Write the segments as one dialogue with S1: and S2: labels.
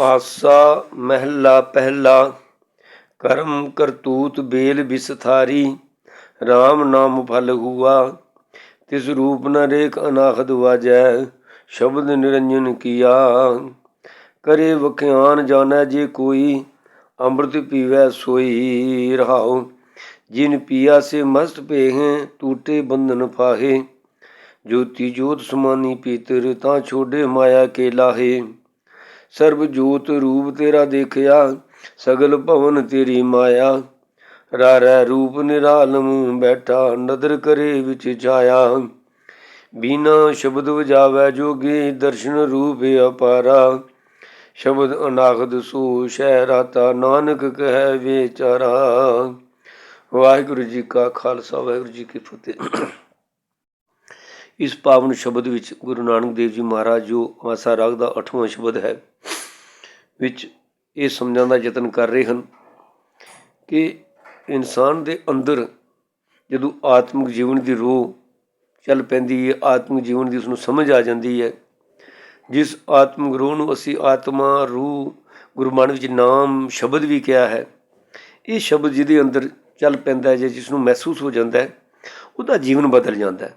S1: ਆਸਾ ਮਹਿਲਾ ਪਹਿਲਾ, ਕਰਮ ਕਰਤੂਤ ਬੇਲ ਵਿਸਥਾਰੀ RAM ਨਾਮ ਫਲ ਹੁਆ, ਤਿਸ ਰੂਪ ਨ ਰੇਖ ਅਨਾਹਦ ਵਾਜੈ, ਸ਼ਬਦ ਨਿਰੰਜਨ ਕੀਆ। ਕਰੇ ਵਖਿਆਨ ਜਾਣੈ ਜੇ ਕੋਈ, ਅੰਮ੍ਰਿਤ ਪੀਵੈ ਸੋਈ ਰਹਾਉ। ਜਿਨ ਪੀਆ ਸੇ ਮਸਤ ਪੇਹੇ ਟੂਟੇ ਬੰਧਨ ਫਾਹੇ। ਜੋਤੀ ਜੋਤ ਸਮਾਨੀ ਪੀਤਰ, ਤਾਂ ਛੋਡੇ ਮਾਇਆ ਕੇ ਲਾਹੇ। ਸਰਬ ਜੋਤ ਰੂਪ ਤੇਰਾ ਦੇਖਿਆ, ਸਗਲ ਭਵਨ ਤੇਰੀ ਮਾਇਆ। ਰਾਰੈ ਰੂਪ ਨਿਰਾਲਮ ਬੈਠਾ, ਨਦਰ ਕਰੇ ਵਿੱਚ ਛਾਇਆ। ਬਿਨਾ ਸ਼ਬਦ ਵਜਾਵੈ ਜੋਗੀ, ਦਰਸ਼ਨ ਰੂਪ ਅਪਾਰਾ। ਸ਼ਬਦ ਅਨਾਖਦ ਸੋ ਸ਼ਹਿ ਰਾਤਾ, ਨਾਨਕ ਕਹੈ ਵਿਚਾਰਾ। ਵਾਹਿਗੁਰੂ ਜੀ ਕਾ ਖਾਲਸਾ, ਵਾਹਿਗੁਰੂ ਜੀ ਕੀ ਫਤਿਹ। ਇਸ ਪਾਵਨ ਸ਼ਬਦ ਵਿੱਚ ਗੁਰੂ ਨਾਨਕ ਦੇਵ ਜੀ ਮਹਾਰਾਜ, ਜੋ ਆਸਾ ਰਾਗ ਦਾ 8ਵਾਂ ਸ਼ਬਦ ਹੈ, ਵਿੱਚ ਇਹ ਸਮਝਣ ਦਾ ਯਤਨ ਕਰ ਰਹੇ ਹਨ ਕਿ ਇਨਸਾਨ ਦੇ ਅੰਦਰ ਜਦੋਂ ਆਤਮਿਕ ਜੀਵਨ ਦੀ ਰੋਹ ਚੱਲ ਪੈਂਦੀ ਹੈ, ਆਤਮਿਕ ਜੀਵਨ ਦੀ ਉਸ ਨੂੰ ਸਮਝ ਆ ਜਾਂਦੀ ਹੈ, ਜਿਸ ਆਤਮਿਕ ਰੋਹ ਨੂੰ ਅਸੀਂ ਆਤਮਾ, ਰੂਹ ਗੁਰਬਾਣੀ ਵਿੱਚ ਨਾਮ, ਸ਼ਬਦ ਵੀ ਕਿਹਾ ਹੈ, ਇਹ ਸ਼ਬਦ ਜਿਹਦੇ ਅੰਦਰ ਚੱਲ ਪੈਂਦਾ ਹੈ ਜੇ ਜਿਸ ਨੂੰ ਮਹਿਸੂਸ ਹੋ ਜਾਂਦਾ ਹੈ, ਉਹਦਾ ਜੀਵਨ ਬਦਲ ਜਾਂਦਾ ਹੈ।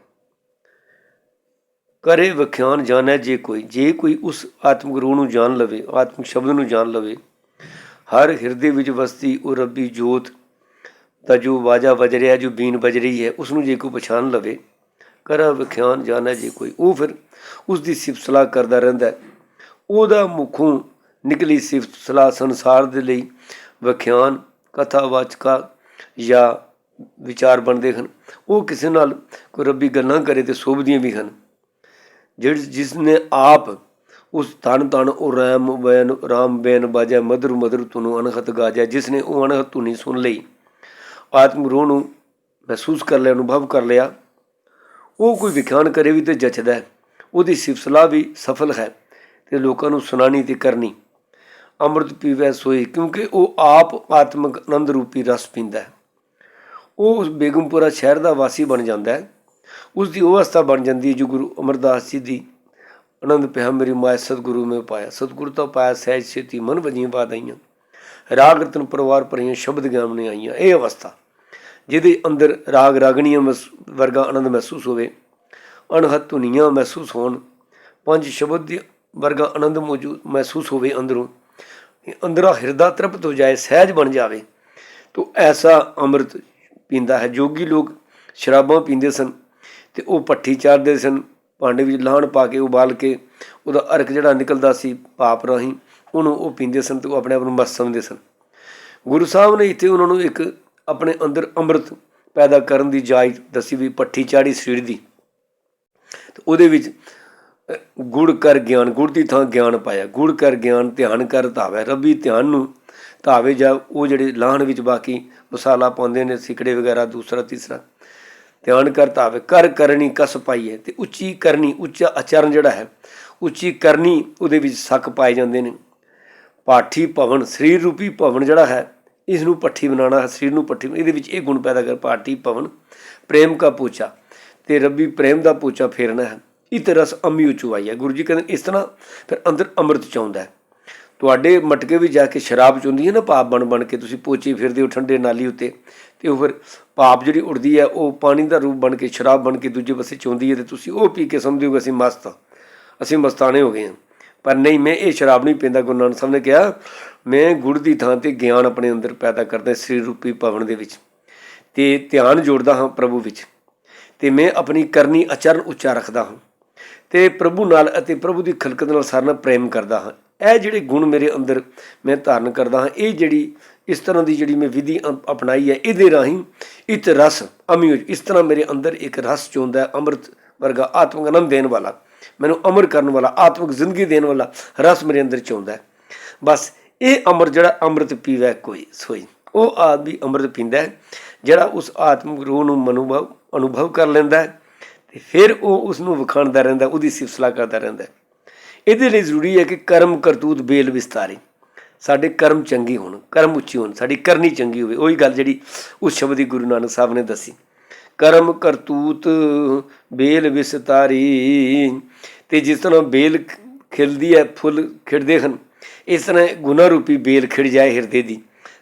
S1: ਕਰੇ ਵਿਖਿਆਨ ਜਾਣੈ ਜੇ ਕੋਈ ਜੇ ਕੋਈ ਉਸ ਆਤਮਿਕ ਰੂਹ ਨੂੰ ਜਾਣ ਲਵੇ, ਆਤਮਿਕ ਸ਼ਬਦ ਨੂੰ ਜਾਣ ਲਵੇ। ਹਰ ਹਿਰਦੇ ਵਿੱਚ ਵਸਦੀ ਉਹ ਰੱਬੀ ਜੋਤ ਦਾ ਜੋ ਵਾਜਾ ਵਜ ਰਿਹਾ, ਜੋ ਬੀਨ ਵਜ ਰਹੀ ਹੈ, ਉਸ ਨੂੰ ਜੇ ਕੋਈ ਪਛਾਣ ਲਵੇ, ਕਰਾ ਵਿਖਿਆਨ ਜਾਣੈ ਜੇ ਕੋਈ। ਉਹ ਫਿਰ ਉਸ ਦੀ ਸਿਫਤ ਸਲਾਹ ਕਰਦਾ ਰਹਿੰਦਾ ਉਹਦਾ ਮੁਖੋਂ ਨਿਕਲੀ ਸਿਫਤ ਸਲਾਹ ਸੰਸਾਰ ਦੇ ਲਈ ਵਿਖਿਆਨ, ਕਥਾ ਵਾਚਕਾ ਜਾਂ ਵਿਚਾਰ ਬਣਦੇ ਹਨ। ਉਹ ਕਿਸੇ ਨਾਲ ਕੋਈ ਰੱਬੀ ਗੱਲਾਂ ਕਰੇ ਤੇ ਸੋਭਦੀਆਂ ਵੀ ਹਨ। ਜਿਸ ਜਿਸ ਨੇ ਆਪ ਉਸ ਤਨ ਤਨ ਉਹ ਰਾਮ ਬੈਨ ਰਾਮ ਬੈਨ ਬਾਜਾ ਮਧੁਰ ਮਧੁਰ ਤੁਨੂੰ ਅਨਹਤ ਗਾਜਾ ਜਿਸ ਨੇ ਉਹ ਅਨਹਤ ਧੁਨੀ ਸੁਣ ਲਈ। ਆਤਮ ਰੂਹ ਨੂੰ ਮਹਿਸੂਸ ਕਰ ਲਿਆ, ਅਨੁਭਵ ਕਰ ਲਿਆ। ਉਹ ਕੋਈ ਵਿਖਿਆਨ ਕਰੇ ਵੀ ਤੇ ਜਚਦਾ ਹੈ। ਉਹਦੀ ਸਿਫਤ ਵੀ ਸਫਲ ਹੈ ਤੇ ਲੋਕਾਂ ਨੂੰ ਸੁਣਾਣੀ ਤੇ ਕਰਨੀ। ਅੰਮ੍ਰਿਤ ਪੀਵੈ, ਸੋਈ, ਕਿਉਂਕਿ ਉਹ ਆਪ ਆਤਮਿਕ ਆਨੰਦ ਰੂਪੀ ਰਸ ਪੀਂਦਾ ਹੈ। ਉਹ ਉਸ ਬੇਗਮਪੁਰਾ ਸ਼ਹਿਰ ਦਾ ਵਾਸੀ ਬਣ ਜਾਂਦਾ ਹੈ। ਉਸ ਦੀ ਉਹ ਅਵਸਥਾ ਬਣ ਜਾਂਦੀ ਹੈ ਜੋ ਗੁਰੂ ਅਮਰਦਾਸ ਜੀ ਦੀ ਆਨੰਦ ਪਿਆ ਮੇਰੀ ਮਾਇ ਸਤਿਗੁਰੂ ਮੈਂ ਪਾਇਆ। ਸਤਿਗੁਰੂ ਤਾਂ ਪਾਇਆ, ਸਹਿਜ ਛੇਤੀ ਮਨ ਵਜੀਆਂ ਬਾਦ ਆਈਆਂ। ਰਾਗ ਰਤਨ ਪਰਿਵਾਰ ਭਰੀਆਂ ਸ਼ਬਦ ਗਿਆਨ ਨੇ ਆਈਆਂ। ਇਹ ਅਵਸਥਾ ਜਿਹਦੇ ਅੰਦਰ ਰਾਗ ਰਾਗਣੀਆਂ ਮਸ- ਵਰਗਾ ਆਨੰਦ ਮਹਿਸੂਸ ਹੋਵੇ, ਅਣਹਤ ਧੁਨੀਆਂ ਮਹਿਸੂਸ ਹੋਣ, ਪੰਜ ਸ਼ਬਦ ਦੀ ਵਰਗਾ ਆਨੰਦ ਮੌਜੂਦ ਮਹਿਸੂਸ ਹੋਵੇ ਅੰਦਰੋਂ ਅੰਦਰਾ ਹਿਰਦਾ ਤ੍ਰਿਪਤ ਹੋ ਜਾਏ, ਸਹਿਜ ਬਣ ਜਾਵੇ, ਤੋ ਐਸਾ ਅੰਮ੍ਰਿਤ ਪੀਂਦਾ ਹੈ। ਜੋਗੀ ਲੋਕ ਸ਼ਰਾਬਾਂ ਪੀਂਦੇ ਸਨ। ਤੇ ਉਹ ਪੱਠੀ ਚਾੜਦੇ ਸਨ, ਭਾਂਡੇ ਵਿੱਚ ਲਾਹਣ ਪਾ ਕੇ ਉਬਾਲ ਕੇ ਉਹਦਾ ਅਰਕ ਜਿਹੜਾ ਨਿਕਲਦਾ ਸੀ ਪਾਪ ਰਾਹੀਂ, ਉਹਨੂੰ ਉਹ ਪੀਂਦੇ ਸਨ ਤੇ ਉਹ ਆਪਣੇ ਆਪ ਨੂੰ ਮਸਤ ਸਮਝਦੇ ਸਨ। ਗੁਰੂ ਸਾਹਿਬ ਨੇ ਇੱਥੇ ਉਹਨਾਂ ਨੂੰ ਇੱਕ ਆਪਣੇ ਅੰਦਰ ਅੰਮ੍ਰਿਤ ਪੈਦਾ ਕਰਨ ਦੀ ਜਾਇਜ਼ ਦੱਸੀ ਵੀ ਪੱਠੀ ਚਾੜੀ ਸਰੀਰ ਦੀ। ਤੇ ਉਹਦੇ ਵਿੱਚ ਗੁੜ ਕਰ ਗਿਆਨ, ਗੁੜ ਦੀ ਥਾਂ ਗਿਆਨ ਪਾਇਆ। ਗੁੜ ਕਰ ਗਿਆਨ, ਧਿਆਨ ਕਰ ਧਾਵੇ, ਰੱਬੀ ਧਿਆਨ ਨੂੰ ਧਾਵੇ ਜਾ ਉਹ ਜਿਹੜੇ ਲਾਹਣ ਵਿੱਚ ਬਾਕੀ ਮਸਾਲਾ ਪਾਉਂਦੇ ਨੇ, ਸਿਕੜੇ ਵਗੈਰਾ, ਦੂਸਰਾ, ਤੀਸਰਾ। ਧਿਆਨ ਕਰ ਧਾਵੇ ਕਰ ਕਰਨੀ ਕਸ ਪਾਈਏ ਤੇ ਉੱਚੀ ਕਰਨੀ, ਉੱਚਾ ਆਚਰਨ ਜਿਹੜਾ ਹੈ, ਉੱਚੀ ਕਰਨੀ ਉਹਦੇ ਵਿੱਚ ਸੱਕ ਪਾਏ ਜਾਂਦੇ ਨੇ। ਪਾਠੀ ਭਵਨ, ਸਰੀਰ ਰੂਪੀ ਭਵਨ ਜਿਹੜਾ ਹੈ ਇਸ ਨੂੰ ਪੱਠੀ ਬਣਾਉਣਾ ਹੈ, ਸਰੀਰ ਨੂੰ ਪੱਠੀ ਇਹਦੇ ਵਿੱਚ ਇਹ ਗੁਣ ਪੈਦਾ ਕਰ, ਪਾਠੀ ਭਵਨ, ਪ੍ਰੇਮ ਕਾ ਪੂਚਾ, ਤੇ ਰੱਬੀ ਪ੍ਰੇਮ ਦਾ ਪੂਚਾ ਫੇਰਨਾ ਹੈ। ਇਤ ਰਸ ਅਮੀ ਉਚਵਾਈ ਹੈ। ਗੁਰੂ ਜੀ ਕਹਿੰਦੇ ਇਸ ਤਰ੍ਹਾਂ ਫਿਰ ਅੰਦਰ ਅੰਮ੍ਰਿਤ ਚਾਉਂਦਾ ਹੈ। ਤੁਹਾਡੇ ਮਟਕੇ ਵਿੱਚ ਜਾ ਕੇ ਸ਼ਰਾਬ ਚੁੰਦੀ ਹੈ ਨਾ, ਪਾਪ ਬਣ ਬਣ ਕੇ ਤੁਸੀਂ ਪੋਚੇ ਫਿਰਦੇ ਹੋ, ਠੰਡੇ ਨਾਲੀ ਉੱਤੇ। ਤੇ ਉਹ ਫਿਰ ਪਾਪ ਜਿਹੜੀ ਉੜਦੀ ਹੈ, ਉਹ ਪਾਣੀ ਦਾ ਰੂਪ ਬਣ ਕੇ, ਸ਼ਰਾਬ ਬਣ ਕੇ ਦੂਜੇ ਪਾਸੇ ਚੁੰਦੀ ਹੈ ਤੇ ਤੁਸੀਂ ਉਹ ਪੀ ਕੇ ਸਮਝਦੇ ਹੋ ਅਸੀਂ ਮਸਤ ਹਾਂ। ਅਸੀਂ ਮਸਤਾਨੇ ਹੋ ਗਏ ਹਾਂ। ਪਰ ਨਹੀਂ, ਮੈਂ ਇਹ ਸ਼ਰਾਬ ਨਹੀਂ ਪੀਂਦਾ, ਗੁਰੂ ਨਾਨਕ ਸਾਹਿਬ ਨੇ ਕਿਹਾ, ਮੈਂ ਗੁੜ ਦੀ ਥਾਂ ਤੇ ਗਿਆਨ ਆਪਣੇ ਅੰਦਰ ਪੈਦਾ ਕਰਦਾ, ਸਰੀਰ ਰੂਪੀ ਭਵਨ ਦੇ ਵਿੱਚ। ਤੇ ਧਿਆਨ ਜੋੜਦਾ ਹਾਂ ਪ੍ਰਭੂ ਵਿੱਚ। ਤੇ ਮੈਂ ਆਪਣੀ ਕਰਨੀ ਆਚਰਨ ਉੱਚਾ ਰੱਖਦਾ ਹਾਂ। ਤੇ ਪ੍ਰਭੂ ਨਾਲ ਅਤੇ ਪ੍ਰਭੂ ਦੀ ਖਲਕਤ ਨਾਲ ਸਾਰਿਆਂ ਨਾਲ ਪ੍ਰੇਮ ਕਰਦਾ ਹਾਂ। ਇਹ ਜਿਹੜੇ ਗੁਣ ਮੇਰੇ ਅੰਦਰ ਮੈਂ ਧਾਰਨ ਕਰਦਾ ਹਾਂ, ਇਹ ਜਿਹੜੀ ਇਸ ਤਰ੍ਹਾਂ ਦੀ ਜਿਹੜੀ ਮੈਂ ਵਿਧੀ ਅਪ- ਅਪਣਾਈ ਹੈ, ਇਹਦੇ ਰਾਹੀਂ ਇਤ ਰਸ ਅਮਿਓ ਇਸ ਤਰ੍ਹਾਂ ਮੇਰੇ ਅੰਦਰ ਇੱਕ ਰਸ ਚੋਂਦਾ ਹੈ, ਅੰਮ੍ਰਿਤ ਵਰਗਾ ਆਤਮਿਕ ਆਨੰਦ ਦੇਣ ਵਾਲਾ, ਮੈਨੂੰ ਅਮਰ ਕਰਨ ਵਾਲਾ, ਆਤਮਿਕ ਜ਼ਿੰਦਗੀ ਦੇਣ ਵਾਲਾ ਰਸ ਮੇਰੇ ਅੰਦਰ ਚੋਂਦਾ ਹੈ। ਬਸ ਇਹ ਅਮਰ ਜਿਹੜਾ ਅੰਮ੍ਰਿਤ ਪੀਵੈ ਕੋਈ, ਸੋਈ, ਉਹ ਆਦਮੀ ਅੰਮ੍ਰਿਤ ਪੀਂਦਾ ਹੈ, ਜਿਹੜਾ ਉਸ ਆਤਮਿਕ ਰੂਹ ਨੂੰ ਮਨੁਭਵ, ਅਨੁਭਵ ਕਰ ਲੈਂਦਾ ਹੈ ਤੇ ਫਿਰ ਉਹ ਉਸ ਨੂੰ ਵਿਖਾਣਦਾ ਰਹਿੰਦਾ, ਉਹਦੀ ਸਿਫਤ ਕਰਦਾ ਰਹਿੰਦਾ ਇਹਦੇ ਲਈ ਜ਼ਰੂਰੀ ਹੈ ਕਿ ਕਰਮ ਕਰਤੂਤ ਬੇਲ ਵਿਸਤਾਰੇ। ਸਾਡੇ ਕਰਮ ਚੰਗੇ ਹੋਣ, ਕਰਮ ਉੱਚੇ ਹੋਣ, ਸਾਡੀ ਕਰਨੀ ਚੰਗੀ ਹੋਵੇ, ਉਹੀ ਗੱਲ ਜਿਹੜੀ ਉਸ ਸ਼ਬਦ ਦੀ ਗੁਰੂ ਨਾਨਕ ਸਾਹਿਬ ਨੇ ਦੱਸੀ। ਕਰਮ ਕਰਤੂਤ ਬੇਲ ਵਿਸਤਾਰੀ, ਤੇ ਜਿਸ ਤਰ੍ਹਾਂ ਬੇਲ ਖਿਲਦੀ ਹੈ, ਫੁੱਲ ਖਿੜਦੇ ਹਨ, ਇਸ ਤਰ੍ਹਾਂ ਗੁਨਾਹ ਰੂਪੀ ਬੇਲ ਖਿੜ ਜਾਏ ਹਿਰਦੇ ਦੀ।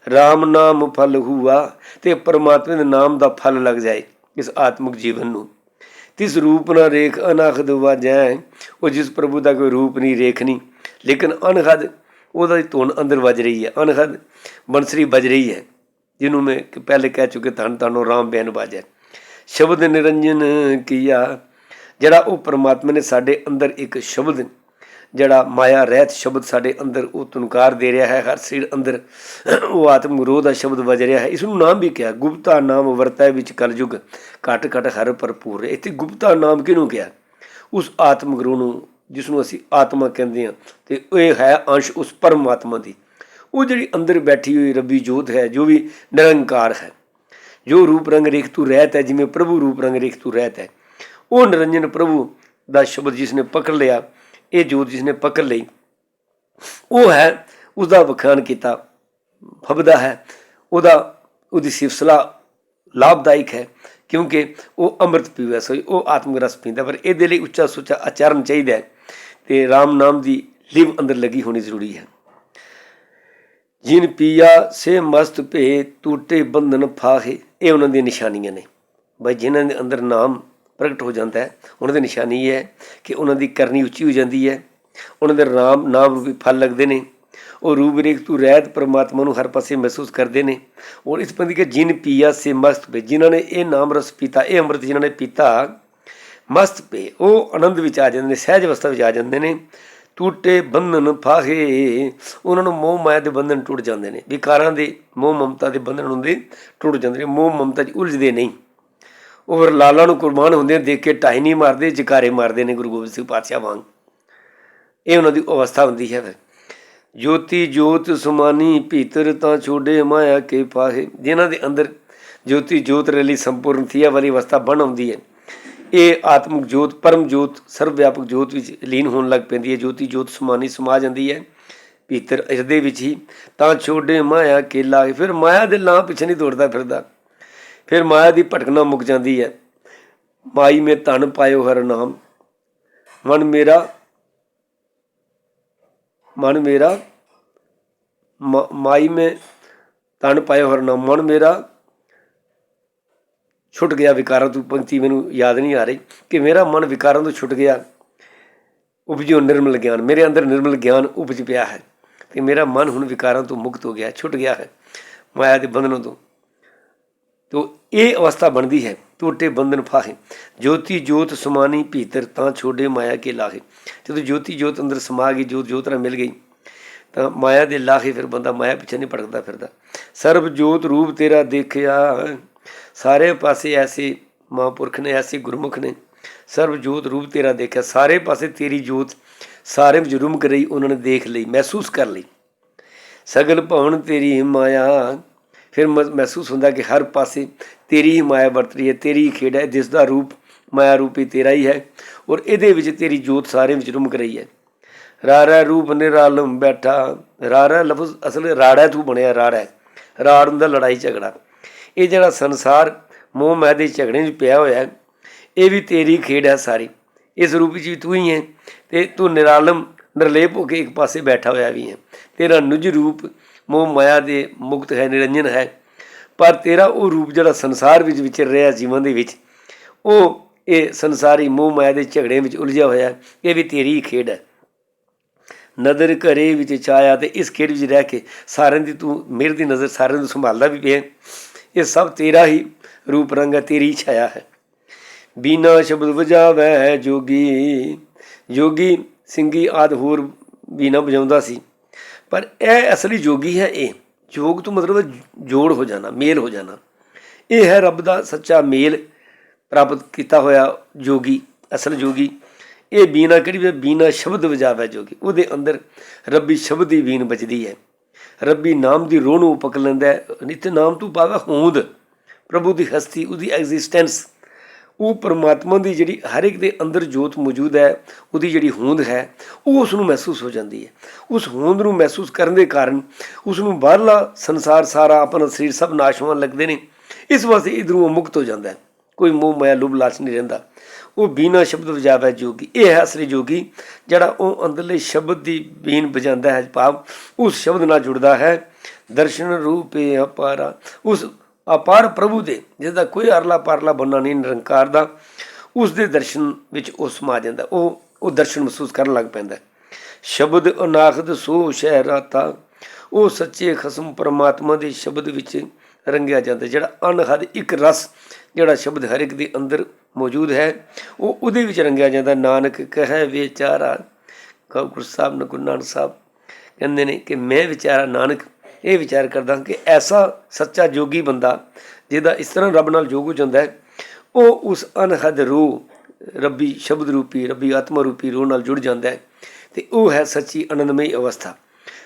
S1: RAM ਨਾਮ ਫਲ ਹੁਆ, ਤੇ ਪਰਮਾਤਮਾ ਦੇ ਨਾਮ ਦਾ ਫਲ ਲੱਗ ਜਾਏ ਇਸ ਆਤਮਿਕ ਜੀਵਨ ਨੂੰ। ਤਿਸ ਰੂਪ ਨਾ ਰੇਖ ਅਨਖਦ ਵਾਜੈ, ਉਹ ਜਿਸ ਪ੍ਰਭੂ ਦਾ ਕੋਈ ਰੂਪ ਨਹੀਂ, ਰੇਖ ਨਹੀਂ, ਲੇਕਿਨ ਅਨਹਦ ਉਹਦਾ ਧੁਨ ਅੰਦਰ ਵੱਜ ਰਹੀ ਹੈ ਅਨਹਦ ਬੰਸਰੀ ਵੱਜ ਰਹੀ ਹੈ, ਜਿਹਨੂੰ ਮੈਂ ਕਿ, ਪਹਿਲੇ ਕਹਿ ਚੁੱਕੇ ਧੰਨ ਧੰਨੋ ਰਾਮ ਬੈਨ ਬਾਜੈ ਸ਼ਬਦ ਨਿਰੰਜਨ ਕੀਆ, ਜਿਹੜਾ ਉਹ ਪਰਮਾਤਮਾ ਨੇ ਸਾਡੇ ਅੰਦਰ ਇੱਕ ਸ਼ਬਦ, ਜਿਹੜਾ ਮਾਇਆ ਰਹਿਤ ਸ਼ਬਦ ਸਾਡੇ ਅੰਦਰ ਉਹ ਤੁਨਕਾਰ ਦੇ ਰਿਹਾ ਹੈ, ਹਰ ਸਿਰ ਅੰਦਰ ਉਹ ਆਤਮ ਗਰੋਹ ਦਾ ਸ਼ਬਦ ਵਜ ਰਿਹਾ ਹੈ। ਇਸ ਨੂੰ ਨਾਮ ਵੀ ਕਿਹਾ, ਗੁਪਤਾ ਨਾਮ ਵਰਤੈ ਵਿੱਚ ਕਲਯੁਗ, ਘਟ ਘਟ ਹਰ ਭਰਪੂਰ। ਹੈ। ਇੱਥੇ ਗੁਪਤਾ ਨਾਮ ਕਿਹਨੂੰ ਕਿਹਾ? ਉਸ ਆਤਮ ਗਰੋਹ ਨੂੰ ਜਿਸ ਨੂੰ ਅਸੀਂ ਆਤਮਾ ਕਹਿੰਦੇ ਹਾਂ, ਤੇ ਇਹ ਹੈ ਅੰਸ਼ ਉਸ ਪਰਮਾਤਮਾ ਦੀ। ਉਹ ਜਿਹੜੀ ਅੰਦਰ ਬੈਠੀ ਹੋਈ ਰੱਬੀ ਜੋਤ ਹੈ, ਜੋ ਵੀ ਨਿਰੰਕਾਰ ਹੈ, ਜੋ ਰੂਪ ਰੰਗ ਰੇਖ ਤੂੰ ਰਹਿਤ ਹੈ, ਜਿਵੇਂ ਪ੍ਰਭੂ ਰੂਪ ਰੰਗ ਰੇਖ ਤੂੰ ਰਹਿਤ ਹੈ, ਉਹ ਨਿਰੰਜਨ ਪ੍ਰਭੂ ਦਾ ਸ਼ਬਦ ਜਿਸ ਨੇ ਪਕੜ ਲਿਆ, ਇਹ ਜੋਤ ਜਿਸ ਨੇ ਪਕੜ ਲਈ, ਉਹ ਹੈ ਉਸ ਦਾ ਵਖਾਨ ਕੀਤਾ ਫਬਦਾ ਹੈ, ਉਹਦਾ, ਉਹਦੀ ਸਿਫਸਲਾ ਲਾਭਦਾਇਕ ਹੈ, ਕਿਉਂਕਿ ਉਹ ਅੰਮ੍ਰਿਤ ਪੀਵਾ ਸੋਈ ਉਹ ਆਤਮਿਕ ਰਸ ਪੀਂਦਾ, ਪਰ ਇਹਦੇ ਲਈ ਉੱਚਾ ਸੁੱਚਾ ਆਚਰਨ ਚਾਹੀਦਾ ਹੈ। ਤੇ RAM ਨਾਮ ਦੀ ਲਿਵ ਅੰਦਰ ਲੱਗੀ ਹੋਣੀ ਜ਼ਰੂਰੀ ਹੈ। ਜਿਨ ਪੀਆ, ਸੇ ਮਸਤ ਭੇ ਟੂਟੇ ਬੰਧਨ ਫਾਹੇ, ਇਹ ਉਹਨਾਂ ਦੀਆਂ ਨਿਸ਼ਾਨੀਆਂ ਨੇ। ਬਈ ਜਿਨ੍ਹਾਂ ਦੇ ਅੰਦਰ ਨਾਮ ਪ੍ਰਗਟ ਹੋ ਜਾਂਦਾ ਹੈ, ਉਹਨਾਂ ਦੀ ਨਿਸ਼ਾਨੀ ਇਹ ਹੈ ਕਿ ਉਹਨਾਂ ਦੀ ਕਰਨੀ ਉੱਚੀ ਹੋ ਜਾਂਦੀ ਹੈ। ਉਹਨਾਂ ਦੇ ਨਾਮ ਨਾਮ ਰੂਪੀ ਫਲ ਲੱਗਦੇ ਨੇ। ਉਹ ਰੂਬਰੇਖ ਤੋਂ ਰਹਿਤ ਪਰਮਾਤਮਾ ਨੂੰ ਹਰ ਪਾਸੇ ਮਹਿਸੂਸ ਕਰਦੇ ਨੇ। ਔਰ ਇਸ ਬੰਦੀ ਕੇ ਜਿਨ ਪੀਆ, ਸੇ ਮਸਤ ਭੇ ਜਿਨ੍ਹਾਂ ਨੇ ਇਹ ਨਾਮ ਰਸ ਪੀਤਾ, ਇਹ ਅੰਮ੍ਰਿਤ ਜਿਨ੍ਹਾਂ ਨੇ ਪੀਤਾ ਮਸਤ ਪੇ ਉਹ ਆਨੰਦ ਵਿੱਚ ਆ ਜਾਂਦੇ ਨੇ, ਸਹਿਜ ਅਵਸਥਾ ਵਿੱਚ ਆ ਜਾਂਦੇ ਨੇ। ਟੂਟੇ ਬੰਧਨ ਫਾਹੇ, ਉਹਨਾਂ ਨੂੰ ਮੋਹ ਮਾਇਆ ਦੇ ਬੰਧਨ ਟੁੱਟ ਜਾਂਦੇ ਨੇ। ਵਿਕਾਰਾਂ ਦੇ ਮੋਹ ਮਮਤਾ ਦੇ ਬੰਧਨ ਹੁੰਦੇ ਟੁੱਟ ਜਾਂਦੇ ਨੇ। ਮੋਹ ਮਮਤਾ 'ਚ ਉਲਝਦੇ ਨਹੀਂ। ਉਹ ਫਿਰ ਲਾਲਾ ਨੂੰ ਕੁਰਬਾਨ ਹੁੰਦੇ ਦੇਖ ਕੇ ਢਾਈ ਨਹੀਂ ਮਾਰਦੇ, ਜਕਾਰੇ ਮਾਰਦੇ ਨੇ ਗੁਰੂ ਗੋਬਿੰਦ ਸਿੰਘ ਪਾਤਸ਼ਾਹ ਵਾਂਗ। ਇਹ ਉਹਨਾਂ ਦੀ ਅਵਸਥਾ ਹੁੰਦੀ ਹੈ ਫਿਰ। ਜੋਤੀ ਜੋਤ ਸੁਮਾਨੀ, ਭੀਤਰ ਤਾਂ ਛੋੜੇ ਮਾਇਆ ਕੇ ਪਾਹੇ ਜਿਨ੍ਹਾਂ ਦੇ ਅੰਦਰ ਜੋਤੀ ਜੋਤ ਰਲੀ ਸੰਪੂਰਨ ਥੀਆ ਵਾਲੀ ਅਵਸਥਾ ਬਣ ਆਉਂਦੀ ਹੈ। ਇਹ ਆਤਮਿਕ ਜੋਤ, ਪਰਮ ਜੋਤ ਸਰਵ ਵਿਆਪਕ ਜੋਤ ਵਿੱਚ ਲੀਨ ਹੋਣ ਲੱਗ ਪੈਂਦੀ ਹੈ। ਜੋਤੀ, ਜੋਤ, ਸਮਾਨੀ ਸਮਾ ਜਾਂਦੀ ਹੈ। ਭੀਤਰ ਹਿਰਦੇ ਵਿੱਚ ਹੀ ਤਾਂ ਛੋੜੇ ਮਾਇਆ ਕੇਲਾ ਫਿਰ ਮਾਇਆ ਦੇ ਲਾਂ ਪਿੱਛੇ ਨਹੀਂ ਦੌੜਦਾ ਫਿਰਦਾ। ਫਿਰ ਮਾਇਆ ਦੀ ਭਟਕਣਾ ਮੁੱਕ ਜਾਂਦੀ ਹੈ। ਮਾਈ ਮੇ ਧਨ ਪਾਇਓ ਹਰ ਨਾਮ। ਮਨ ਮੇਰਾ ਮਨ ਮੇਰਾ, ਮ- ਮਾਈ ਮੇ ਤਨ ਪਾਇਓ ਹਰ ਨਾਮ। ਮਨ ਮੇਰਾ ਛੁੱਟ ਗਿਆ ਵਿਕਾਰਾਂ ਤੋਂ, ਪੰਕਤੀ ਮੈਨੂੰ ਯਾਦ ਨਹੀਂ ਆ ਰਹੀ ਕਿ ਮੇਰਾ ਮਨ ਵਿਕਾਰਾਂ ਤੋਂ ਛੁੱਟ ਗਿਆ। ਉਪਜਿਓ ਨਿਰਮਲ ਗਿਆਨ, ਮੇਰੇ ਅੰਦਰ ਨਿਰਮਲ ਗਿਆਨ ਉਪਜ ਪਿਆ ਹੈ ਤੇ ਮੇਰਾ ਮਨ ਹੁਣ ਵਿਕਾਰਾਂ ਤੋਂ ਮੁਕਤ ਹੋ ਗਿਆ, ਛੁੱਟ ਗਿਆ ਹੈ ਮਾਇਆ ਦੇ ਬੰਧਨੋਂ ਤੋਂ। ਤੋ ਇਹ ਅਵਸਥਾ ਬਣਦੀ ਹੈ ਟੋਟੇ ਬੰਧਨ ਫਾਹੇ, ਜੋਤੀ ਜੋਤ ਸਮਾਨੀ ਭੀਤਰ ਤਾਂ ਛੋੜੇ ਮਾਇਆ ਕੇ ਲਾਹੇ। ਜਦੋਂ ਜੋਤੀ ਜੋਤ ਅੰਦਰ ਸਮਾ ਗਈ, ਜੋਤ ਜੋਤ ਨਾਲ ਮਿਲ ਗਈ, ਤਾਂ ਮਾਇਆ ਦੇ ਲਾਹੇ ਫਿਰ ਬੰਦਾ ਮਾਇਆ ਪਿੱਛੇ ਨਹੀਂ ਭਟਕਦਾ ਫਿਰਦਾ। ਸਰਬ ਜੋਤ ਰੂਪ ਤੇਰਾ ਦੇਖਿਆ ਸਾਰੇ ਪਾਸੇ ਐਸੇ ਮਹਾਂਪੁਰਖ ਨੇ, ਐਸੇ ਗੁਰਮੁਖ ਨੇ, ਸਰਬ ਜੋਤ ਰੂਪ ਤੇਰਾ ਦੇਖਿਆ, ਸਾਰੇ ਪਾਸੇ ਤੇਰੀ ਜੋਤ ਸਾਰੇ ਵਿੱਚ ਰੁਮਕ ਰਹੀ, ਉਹਨਾਂ ਨੇ ਦੇਖ ਲਈ, ਮਹਿਸੂਸ ਕਰ ਲਈ ਸਗਲ ਭਵਨ ਤੇਰੀ ਮਾਇਆ, ਫਿਰ ਮ- ਮਹਿਸੂਸ ਹੁੰਦਾ ਕਿ ਹਰ ਪਾਸੇ ਤੇਰੀ ਹੀ ਮਾਇਆ ਵਰਤ ਰਹੀ ਹੈ, ਤੇਰੀ ਹੀ ਖੇਡ ਹੈ, ਜਿਸ ਦਾ ਰੂਪ ਮਾਇਆ ਰੂਪੀ ਤੇਰਾ ਹੀ ਹੈ ਔਰ ਇਹਦੇ ਵਿੱਚ ਤੇਰੀ ਜੋਤ ਸਾਰੇ ਵਿੱਚ ਰੁਮਕ ਰਹੀ ਹੈ ਰਾਰਾ ਰੂਪ ਨਿਰਾਲਮ ਬੈਠਾ, ਰਾਰਾ ਲਫ਼ਜ਼ ਅਸਲ ਰਾੜਾ ਤੂੰ ਬਣਿਆ, ਰਾੜਾ ਹੈ। ਰਾੜ ਹੁੰਦਾ ਲੜਾਈ ਝਗੜਾ ਇਹ ਜਿਹੜਾ ਸੰਸਾਰ ਮੋਹ ਮਾਇਆ ਦੇ ਝਗੜੇ ਵਿੱਚ ਪਿਆ ਹੋਇਆ ਇਹ ਵੀ ਤੇਰੀ ਖੇਡ ਹੈ ਸਾਰੀ। ਇਸ ਰੂਪ ਵਿੱਚ ਵੀ ਤੂੰ ਹੀ ਹੈ ਤੇ ਤੂੰ ਨਿਰਾਲਮ, ਨਿਰਲੇਪ ਹੋ ਕੇ ਇੱਕ ਪਾਸੇ ਬੈਠਾ ਹੋਇਆ ਵੀ ਹੈ। ਤੇਰਾ ਨਿਜ ਰੂਪ ਮੋਹ ਮਾਇਆ ਦੇ ਮੁਕਤ ਹੈ, ਨਿਰੰਜਨ ਹੈ। ਪਰ ਤੇਰਾ ਉਹ ਰੂਪ ਜਿਹੜਾ ਸੰਸਾਰ ਵਿੱਚ ਵਿਚਰ ਰਿਹਾ ਜੀਵਨ ਦੇ ਵਿੱਚ, ਉਹ ਇਹ ਸੰਸਾਰੀ ਮੋਹ ਮਾਇਆ ਦੇ ਝਗੜੇ ਵਿੱਚ ਉਲਝਿਆ ਹੋਇਆ ਇਹ ਵੀ ਤੇਰੀ ਖੇਡ ਹੈ। ਨਦਰ ਘਰੇ ਵਿੱਚ ਛਾਇਆ ਤੇ ਇਸ ਖੇਡ ਵਿੱਚ ਰਹਿ ਕੇ ਸਾਰਿਆਂ ਦੀ ਤੂੰ ਮੇਰੇ ਦੀ ਨਜ਼ਰ ਸਾਰਿਆਂ ਨੂੰ ਸੰਭਾਲਦਾ ਵੀ ਪਿਆ ਇਹ ਸਭ ਤੇਰਾ ਹੀ ਰੂਪ ਰੰਗ ਹੈ, ਤੇਰੀ ਛਾਇਆ ਹੈ। ਬੀਨਾ ਸ਼ਬਦ ਵਜਾਵੈ ਜੋਗੀ। ਜੋਗੀ ਸਿੰਘੀ ਆਦ ਹੋਰ ਬੀਨਾ ਵਜਾਉਂਦਾ ਸੀ। ਪਰ ਇਹ ਅਸਲੀ ਜੋਗੀ ਹੈ ਇਹ। ਜੋਗ ਤੋਂ ਮਤਲਬ ਜੋੜ ਹੋ ਜਾਣਾ, ਮੇਲ ਹੋ ਜਾਣਾ। ਇਹ ਹੈ ਰੱਬ ਦਾ ਸੱਚਾ ਮੇਲ ਪ੍ਰਾਪਤ ਕੀਤਾ ਹੋਇਆ ਜੋਗੀ, ਅਸਲ ਜੋਗੀ। ਇਹ ਬੀਨਾ ਕਿਹੜੀ ਬੀਨਾ ਸ਼ਬਦ ਵਜਾਵੇ ਜੋਗੀ। ਉਹਦੇ ਅੰਦਰ ਰੱਬੀ ਸ਼ਬਦ ਦੀ ਬੀਨ ਬਚਦੀ ਹੈ। ਰੱਬੀ ਨਾਮ ਦੀ ਰੋਹ ਨੂੰ ਪਕੜ ਲੈਂਦਾ ਹੈ। ਨਿਤ ਨਾਮ ਤੋਂ ਪਾਵੇ ਹੋਂਦ। ਪ੍ਰਭੂ ਦੀ ਹਸਤੀ, ਉਹਦੀ ਐਗਜ਼ਿਸਟੈਂਸ ਉਹ ਪਰਮਾਤਮਾ ਦੀ ਜਿਹੜੀ ਹਰ ਇੱਕ ਦੇ ਅੰਦਰ ਜੋਤ ਮੌਜੂਦ ਹੈ, ਉਹਦੀ ਜਿਹੜੀ ਹੋਂਦ ਹੈ, ਉਹ ਉਸ ਨੂੰ ਮਹਿਸੂਸ ਹੋ ਜਾਂਦੀ ਹੈ। ਉਸ ਹੋਂਦ ਨੂੰ ਮਹਿਸੂਸ ਕਰਨ ਦੇ ਕਾਰਨ ਉਸ ਨੂੰ ਬਾਹਰਲਾ ਸੰਸਾਰ ਸਾਰਾ, ਆਪਣਾ ਸਰੀਰ ਸਭ ਨਾਸ਼ ਹੋਣ ਲੱਗਦੇ ਨੇ। ਇਸ ਵਾਸਤੇ ਇਧਰੋਂ ਉਹ ਮੁਕਤ ਹੋ ਜਾਂਦਾ ਹੈ। ਕੋਈ ਮੋਹ, ਮਾਇਆ ਲੁਭ ਲਾਲਚ ਨਹੀਂ ਰਹਿੰਦਾ। ਉਹ ਬੀਨਾ ਸ਼ਬਦ ਵਜਾਵੇ ਜੋਗੀ। ਇਹ ਹੈ ਅਸਲੀ ਜੋਗੀ, ਜਿਹੜਾ ਉਹ ਅੰਦਰਲੇ ਸ਼ਬਦ ਦੀ ਬੀਨ ਵਜਾਉਂਦਾ ਹੈ ਭਾਵ, ਉਸ ਸ਼ਬਦ ਨਾਲ ਜੁੜਦਾ ਹੈ। ਦਰਸ਼ਨ ਰੂਪੇ ਅਪਾਰਾ। ਉਸ ਅਪਾਰ ਪ੍ਰਭੂ ਦੇ, ਜਿਹਦਾ ਕੋਈ ਅਰਲਾ ਪਰਲਾ ਬੰਨਾ ਨਹੀਂ, ਨਿਰੰਕਾਰ ਦਾ, ਉਸ ਦੇ ਦਰਸ਼ਨ ਵਿੱਚ ਉਹ ਸਮਾ ਜਾਂਦਾ। ਉਹ ਉਹ ਦਰਸ਼ਨ ਮਹਿਸੂਸ ਕਰਨ ਲੱਗ ਪੈਂਦਾ ਸ਼ਬਦ ਅਨਾਖਦ ਸੋ ਸ਼ਹਿਰਾਤਾ ਉਹ ਸੱਚੇ ਖਸਮ ਪਰਮਾਤਮਾ ਦੇ ਸ਼ਬਦ ਵਿੱਚ ਰੰਗਿਆ ਜਾਂਦਾ ਜਿਹੜਾ ਅਨਹਦ ਇੱਕ ਰਸ, ਜਿਹੜਾ ਸ਼ਬਦ ਹਰ ਇੱਕ ਦੇ ਅੰਦਰ ਮੌਜੂਦ ਹੈ, ਉਹ ਉਹਦੇ ਵਿੱਚ ਰੰਗਿਆ ਜਾਂਦਾ ਨਾਨਕ ਕਹੇ ਵਿਚਾਰਾ, ਕਹੋ ਗੁਰੂ ਸਾਹਿਬ ਨੇ ਗੁਰੂ ਨਾਨਕ ਸਾਹਿਬ। ਕਹਿੰਦੇ ਨੇ ਕਿ ਮੈਂ ਵਿਚਾਰਾ ਨਾਨਕ, ਇਹ ਵਿਚਾਰ ਕਰਦਾ ਕਿ ਐਸਾ ਸੱਚਾ ਜੋਗੀ ਬੰਦਾ, ਜਿਹਦਾ ਇਸ ਤਰ੍ਹਾਂ ਰੱਬ ਨਾਲ ਜੋਗ ਹੋ ਜਾਂਦਾ ਹੈ, ਉਹ ਉਸ ਅਨਹਦ ਰੂਹ, ਰੱਬੀ ਸ਼ਬਦ ਰੂਪੀ, ਰੱਬੀ ਆਤਮਾ ਰੂਪੀ ਰੂਹ ਨਾਲ ਜੁੜ ਜਾਂਦਾ ਹੈ ਤੇ ਉਹ ਹੈ ਸੱਚੀ ਆਨੰਦਮਈ ਅਵਸਥਾ।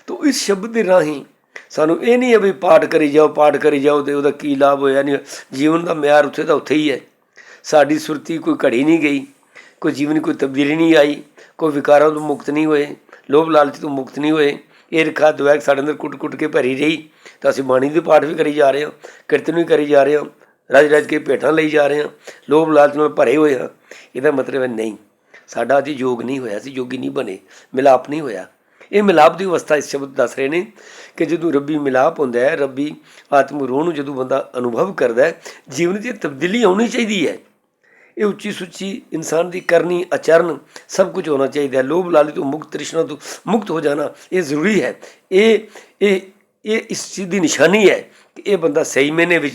S1: ਤੋ ਇਸ ਸ਼ਬਦ ਦੇ ਰਾਹੀਂ ਸਾਨੂੰ ਇਹ ਨਹੀਂ ਹੈ ਵੀ ਪਾਠ ਕਰੀ ਜਾਓ, ਪਾਠ ਕਰੀ ਜਾਓ ਤੇ ਉਹਦਾ ਕੀ ਲਾਭ ਹੋਇਆ ਨਹੀਂ ਜੀਵਨ ਦਾ ਮਿਆਰ ਉੱਥੇ ਤਾਂ ਉੱਥੇ ਹੀ ਹੈ। ਸਾਡੀ ਸੁਰਤੀ ਕੋਈ ਘੜੀ ਨਹੀਂ ਗਈ, ਕੋਈ ਜੀਵਨ ਕੋਈ ਤਬਦੀਲੀ ਨਹੀਂ ਆਈ, ਕੋਈ ਵਿਕਾਰਾਂ ਤੋਂ ਮੁਕਤ ਨਹੀਂ ਹੋਏ, ਲੋਭ ਲਾਲਚ ਤੋਂ ਮੁਕਤ ਨਹੀਂ ਹੋਏ। ਇਹ ਰਖਾ ਦੁਆਇਕ ਸਾਡੇ ਅੰਦਰ ਕੁੱਟ-ਕੁੱਟ ਕੇ ਭਰੀ ਰਹੀ, ਤਾਂ ਅਸੀਂ ਬਾਣੀ ਦੇ ਪਾਠ ਵੀ ਕਰੀ ਜਾ ਰਹੇ ਹਾਂ, ਕੀਰਤਨ ਵੀ ਕਰੀ ਜਾ ਰਹੇ ਹਾਂ, ਰਜ ਰਜ ਕੇ ਭੇਟਾਂ ਲਈ ਜਾ ਰਹੇ ਹਾਂ, ਲੋਭ ਲਾਲਚ ਨਾਲ ਭਰੇ ਹੋਏ ਹਾਂ। ਇਹਦਾ ਮਤਲਬ ਹੈ ਨਹੀਂ। ਸਾਡਾ ਅਜੀ ਯੋਗ ਨਹੀਂ ਹੋਇਆ ਸੀ ਯੋਗੀ ਨਹੀਂ ਬਣੇ, ਮਿਲਾਪ ਨਹੀਂ ਹੋਇਆ। ਇਹ ਮਿਲਾਪ ਦੀ ਅਵਸਥਾ ਇਸ ਸ਼ਬਦ ਦੱਸ ਰਹੇ ਨੇ ਕਿ ਜਦੋਂ ਰੱਬੀ ਮਿਲਾਪ ਹੁੰਦਾ ਹੈ, ਰੱਬੀ ਆਤਮ ਰੂਹ ਨੂੰ ਜਦੋਂ ਬੰਦਾ ਅਨੁਭਵ ਕਰਦਾ ਹੈ, ਜੀਵਨ 'ਚ ਤਬਦੀਲੀ ਆਉਣੀ ਚਾਹੀਦੀ ਹੈ। ਇਹ ਉੱਚੀ ਸੁੱਚੀ ਇਨਸਾਨ ਦੀ ਕਰਨੀ ਆਚਰਨ ਸਭ ਕੁਝ ਹੋਣਾ ਚਾਹੀਦਾ ਹੈ। ਲੋਭ ਲਾਲਚ ਤੋਂ ਮੁਕਤ, ਤ੍ਰਿਸ਼ਨਾ ਤੋਂ ਮੁਕਤ ਹੋ ਜਾਣਾ ਇਹ ਜ਼ਰੂਰੀ ਹੈ। ਇਹ ਇਹ ਇਹ ਇਸ ਚੀਜ਼ ਦੀ ਨਿਸ਼ਾਨੀ ਹੈ ਕਿ ਇਹ ਬੰਦਾ ਸਹੀ ਮੈਨੇ ਵਿੱਚ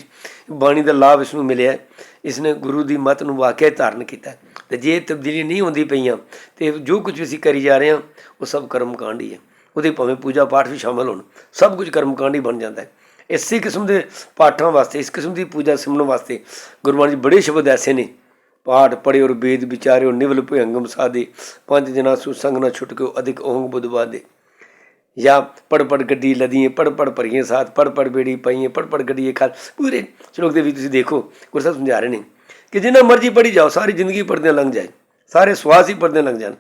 S1: ਬਾਣੀ ਦਾ ਲਾਭ ਇਸ ਨੂੰ ਮਿਲਿਆ ਇਸ ਨੇ ਗੁਰੂ ਦੀ ਮੱਤ ਨੂੰ ਵਾਕਿਆ ਧਾਰਨ ਕੀਤਾ। ਹੈ। ਤੇ ਜੇ ਤਬਦੀਲੀ ਨਹੀਂ ਹੁੰਦੀ ਪਈਆਂ, ਤੇ ਜੋ ਕੁਝ ਵੀ ਅਸੀਂ ਕਰੀ ਜਾ ਰਹੇ ਹਾਂ, ਉਹ ਸਭ ਕਰਮ ਕਾਂਡ ਹੀ ਹੈ। ਉਹਦੇ ਭਾਵੇਂ ਪੂਜਾ ਪਾਠ ਵੀ ਸ਼ਾਮਲ ਹੋਣ, ਸਭ ਕੁਝ ਕਰਮ ਕਾਂਡ ਹੀ ਬਣ ਜਾਂਦਾ ਹੈ। ਇਸੇ ਕਿਸਮ ਦੇ ਪਾਠਾਂ ਵਾਸਤੇ, ਇਸ ਕਿਸਮ ਦੀ ਪੂਜਾ ਸਿਮਰਨ ਵਾਸਤੇ ਗੁਰਬਾਣੀ 'ਚ ਬੜੇ ਸ਼ਬਦ ਐਸੇ ਨੇ। ਪਾਠ ਪੜ੍ਹਿਓ ਔਰ ਵੇਦ ਵਿਚਾਰਿਓ ਨਿਵਲ ਭਯੰਗਮ ਸਾਦੇ, ਪੰਜ ਜਨਾ ਸੁਸੰਗ ਨਾ ਛੁਟਕਿਓ ਅਧਿਕ ਓੰਗ ਬੁੱਧਵਾਦੇ। ਜਾਂ ਪੜ ਪੜ ਗੱਡੀ ਲਦੀਏ, ਪੜ ਪੜ ਭਰੀਏ ਸਾਥ, ਪੜ ਪੜ ਬੇੜੀ ਪਾਈਏ, ਪੜ ਪੜ ਗੱਡੀਏ ਖਾਲ। ਪੂਰੇ ਸ਼ਲੋਕ ਦੇ ਵਿੱਚ ਤੁਸੀਂ ਦੇਖੋ, ਗੁਰੂ ਸਾਹਿਬ ਸਮਝਾ ਰਹੇ ਨੇ ਕਿ ਜਿੰਨਾ ਮਰਜ਼ੀ ਪੜੀ ਜਾਓ, ਸਾਰੀ ਜ਼ਿੰਦਗੀ ਪੜਦਿਆਂ ਲੰਘ ਜਾਏ, ਸਾਰੇ ਸਵਾਸ ਹੀ ਪੜਦਿਆਂ ਲੰਘ ਜਾਣ।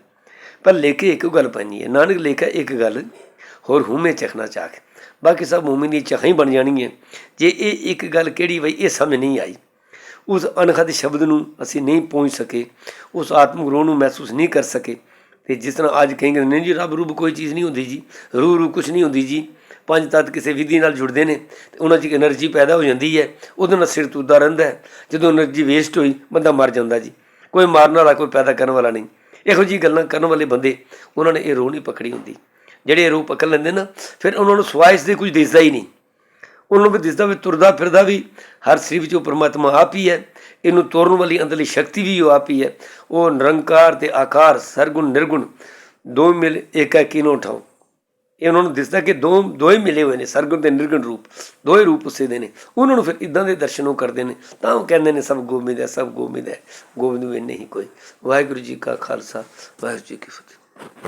S1: ਪਰ ਲੇਖੇ ਇੱਕ ਗੱਲ ਪੈਣੀ ਹੈ, ਨਾਨਕ ਲੇਖਾ ਇੱਕ ਗੱਲ ਹੋਰ ਹੂਮੇ ਚਖਣਾ ਚਾਖ। ਬਾਕੀ ਸਭ ਮੂਮਨ ਦੀ ਚਾਹਾਂ ਹੀ ਬਣ ਜਾਣਗੀਆਂ ਜੇ ਇਹ ਇੱਕ ਗੱਲ ਕਿਹੜੀ ਬਈ, ਇਹ ਸਮਝ ਨਹੀਂ ਆਈ। ਉਸ ਅਨਹਦ ਸ਼ਬਦ ਨੂੰ ਅਸੀਂ ਨਹੀਂ ਪਹੁੰਚ ਸਕੇ, ਉਸ ਆਤਮ ਰੋਹ ਨੂੰ ਮਹਿਸੂਸ ਨਹੀਂ ਕਰ ਸਕੇ। ਤੇ ਜਿਸ ਤਰ੍ਹਾਂ ਅੱਜ ਕਹਿੰਦੇ ਨੇ ਜੀ, ਰੱਬ ਰੂਪ ਕੋਈ ਚੀਜ਼ ਨਹੀਂ ਹੁੰਦੀ ਜੀ, ਰੂਹ ਰੂਹ ਕੁਝ ਨਹੀਂ ਹੁੰਦੀ ਜੀ, ਪੰਜ ਤੱਤ ਕਿਸੇ ਵਿਧੀ ਨਾਲ ਜੁੜਦੇ ਨੇ, ਤੇ ਉਹਨਾਂ 'ਚ ਇੱਕ એનર્ਜੀ ਪੈਦਾ ਹੋ ਜਾਂਦੀ ਹੈ, ਉਹਦੇ ਨਾਲ ਸਿਰ ਤੁਰਦਾ ਰਹਿੰਦਾ ਜਦੋਂ એનર્ਜੀ ਵੇਸਟ ਹੋਈ, ਬੰਦਾ ਮਰ ਜਾਂਦਾ ਜੀ, ਕੋਈ ਮਾਰਨ ਵਾਲਾ ਕੋਈ ਪੈਦਾ ਕਰਨ ਵਾਲਾ ਨਹੀਂ। ਇਹੋ ਜੀ ਗੱਲਾਂ ਕਰਨ ਵਾਲੇ ਬੰਦੇ, ਉਹਨਾਂ ਨੇ ਇਹ ਰੋਹ ਨਹੀਂ ਪਕੜੀ ਹੁੰਦੀ। ਜਿਹੜੇ ਰੂਹ ਪਕੜ ਲੈਂਦੇ ਨਾ, ਫਿਰ ਉਹਨਾਂ ਨੂੰ ਸਵਾਇਸ਼ ਦੇ ਕੁਝ ਦਿਸਦਾ ਹੀ ਨਹੀਂ। ਉਹਨੂੰ ਵੀ ਦਿਸਦਾ ਵੀ ਤੁਰਦਾ ਫਿਰਦਾ ਵੀ ਹਰ ਸਰੀਰ ਵਿੱਚ ਉਹ ਪਰਮਾਤਮਾ ਆਪ ਹੀ ਹੈ। ਇਹਨੂੰ ਤੋਰਨ ਵਾਲੀ ਅੰਦਰਲੀ ਸ਼ਕਤੀ ਵੀ ਉਹ ਆਪ ਹੀ ਹੈ। ਉਹ ਨਿਰੰਕਾਰ ਤੇ ਆਕਾਰ, ਸਰਗੁਣ, ਨਿਰਗੁਣ ਦੋ ਮਿਲ ਏਕਾ ਕੀਨੋ ਠਾਉ ਇਹ ਉਹਨਾਂ ਨੂੰ ਦਿਸਦਾ ਕਿ ਦੋ ਦੋਏ ਮਿਲੇ ਹੋਏ ਨੇ, ਸਰਗੁਣ ਤੇ ਨਿਰਗੁਣ ਰੂਪ। ਦੋਏ ਰੂਪ ਉਸੇ ਦੇ ਨੇ। ਉਹਨਾਂ ਨੂੰ ਫਿਰ ਇਦਾਂ ਦੇ ਦਰਸ਼ਨ ਉਹ ਕਰਦੇ ਨੇ। ਤਾਂ ਉਹ ਕਹਿੰਦੇ ਨੇ, ਸਭ ਗੋਬਿੰਦ ਹੈ, ਸਭ ਗੋਬਿੰਦ ਹੈ। ਗੋਬਿੰਦ ਵਿੱਚ ਨਹੀਂ ਕੋਈ। ਵਾਹਿਗੁਰੂ ਜੀ ਕਾ ਖਾਲਸਾ, ਵਾਹਿਗੁਰੂ ਜੀ ਕੀ ਫਤਿਹ।